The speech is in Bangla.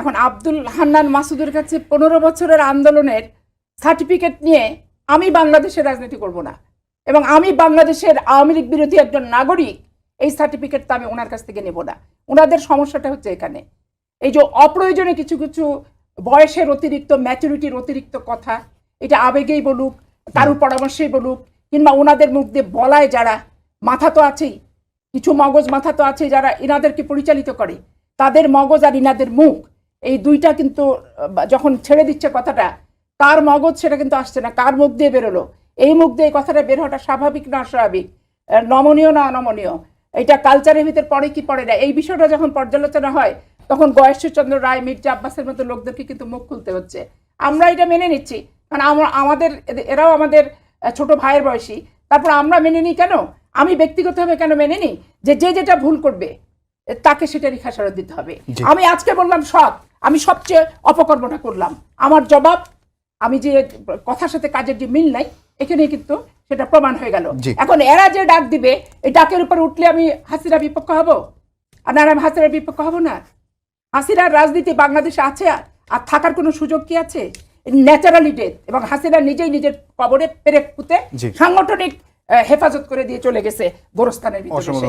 এখন আব্দুল হান্নান মাসুদের কাছে পনেরো বছরের আন্দোলনের সার্টিফিকেট নিয়ে আমি বাংলাদেশের রাজনীতি করব না। এবং আমি বাংলাদেশের আওয়ামী লীগ বিরোধী একজন নাগরিক এই সার্টিফিকেট তো আমি ওনার কাছ থেকে নেব না। ওনাদের সমস্যাটা হচ্ছে এখানে। এই যে অপ্রয়োজনে কিছু কিছু বয়সের অতিরিক্ত ম্যাচুরিটির অতিরিক্ত কথা এটা আবেগেই বলুক কারুর পরামর্শেই বলুক কিংবা ওনাদের মুখ দিয়ে বলায় যারা মাথা তো আছেই কিছু মগজ মাথা তো আছে যারা ইনাদেরকে পরিচালিত করে তাদের মগজ আর ইনাদের মুখ এই দুইটা কিন্তু যখন ছেড়ে দিচ্ছে কথাটা, কার মগজ সেটা কিন্তু আসছে না, কার মুখ দিয়ে বেরোলো? এই মুখ দিয়ে এই কথাটা বের হওয়াটা স্বাভাবিক না অস্বাভাবিক? নমনীয় না অনমনীয়? এটা কালচারের ভিতর পড়ে কি পড়ে না? এই বিষয়টা যখন পর্যালোচনা হয়, তখন গয়েশ্বরচন্দ্র রায়, মির্জা আব্বাসের মতো লোকদেরকে কিন্তু মুখ খুলতে হচ্ছে। আমরা এটা মেনে নিচ্ছি। কারণ আমা- আমাদের এদের- এরাও আমাদের ছোট ভাইয়ের বয়সী। তারপর আমরা মেনে নিই কেন? আমি ব্যক্তিগতভাবে কেন মেনে নিই? যে যে যেটা ভুল করবে। তাকে সেটারই খেসারত দিতে হবে। আমি আজকে বললাম সৎ আমি সবচেয়ে অপকর্মটা করলাম। আমার জবাব আমি যে কথার সাথে কাজের যে মিল নাই এখানে কিন্তু সেটা প্রমাণ হয়ে গেল। এখন এরা যে ডাক দিবে এই ডাকের উপর উঠলে আমি হাসিরা বিপক্ষ হব? আর না আমি হাসিরা বিপক্ষ হব না। হাসিরার রাজনীতি বাংলাদেশে আছে আর থাকার কোনো সুযোগ কি আছে? ন্যাচারালি ডেথ এবং হাসিনা নিজেই নিজের কবরে পেরেক পুঁতে সাংগঠনিক হেফাজত করে দিয়ে চলে গেছে গোরস্থানের ভিতরে।